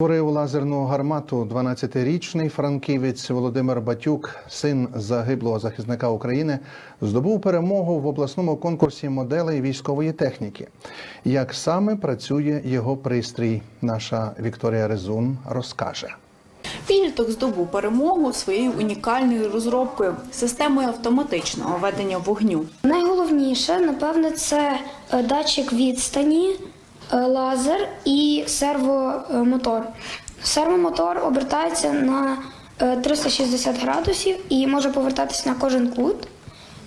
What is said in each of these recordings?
Створив лазерну гармату 12-річний франківець Володимир Батюк, син загиблого захисника України, здобув перемогу в обласному конкурсі моделей військової техніки. Як саме працює його пристрій, наша Вікторія Резун розкаже. Підліток здобув перемогу своєю унікальною розробкою системою автоматичного ведення вогню. Найголовніше, напевне, це датчик відстані, лазер і сервомотор. Сервомотор обертається на е, 360 градусів і може повертатися на кожен кут.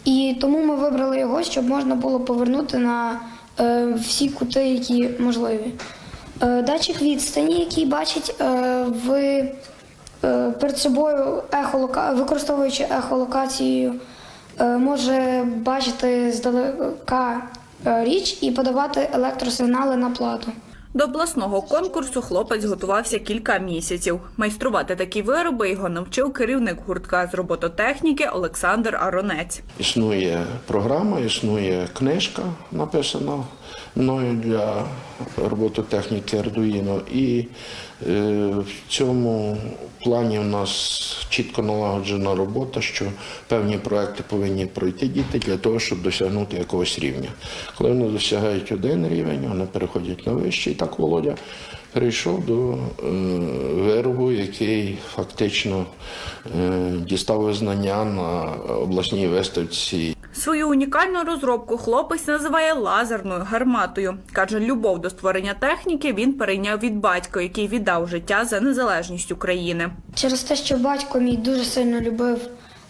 І тому ми вибрали його, щоб можна було повернути на е, всі кути, які можливі. Е, Датчик відстані, який бачить е, в, е, перед собою ехолока... використовуючи ехолокацію, е, може бачити здалека е, річ і подавати електросигнали на плату. До обласного конкурсу хлопець готувався кілька місяців. Майструвати такі вироби його навчив керівник гуртка з робототехніки Олександр Аронець. Існує програма, існує книжка, написана мною для робототехніки Arduino. І е, в цьому плані в нас чітко налагоджена робота, що певні проекти повинні пройти діти для того, щоб досягнути якогось рівня. Коли вони досягають один рівень, вони переходять на вищий. І так Володя перейшов до який фактично е, дістав визнання на обласній виставці Свою унікальну розробку хлопець називає лазерною гарматою. Каже, любов до створення техніки він перейняв від батька, який віддав життя за незалежність України. Через те, що батько мій дуже сильно любив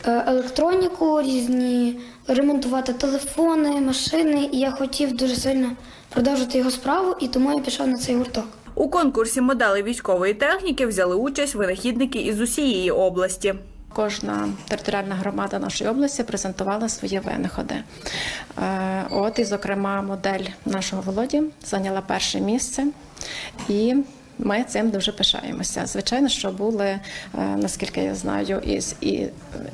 е, електроніку, різні ремонтувати телефони, машини, і я хотів дуже сильно продовжити його справу, і тому я пішов на цей гурток. У конкурсі моделей військової техніки взяли участь винахідники із усієї області. Кожна територіальна громада нашої області презентувала свої винаходи. Е, От і, зокрема, модель нашого Володі зайняла перше місце, і ми цим дуже пишаємося. Звичайно, що були, е, наскільки я знаю, із і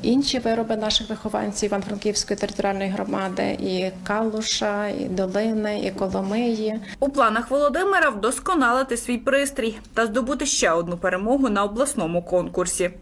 інші вироби наших вихованців Івано-Франківської територіальної громади, і Калуша, і Долини, і Коломиї. У планах Володимира вдосконалити свій пристрій та здобути ще одну перемогу на обласному конкурсі.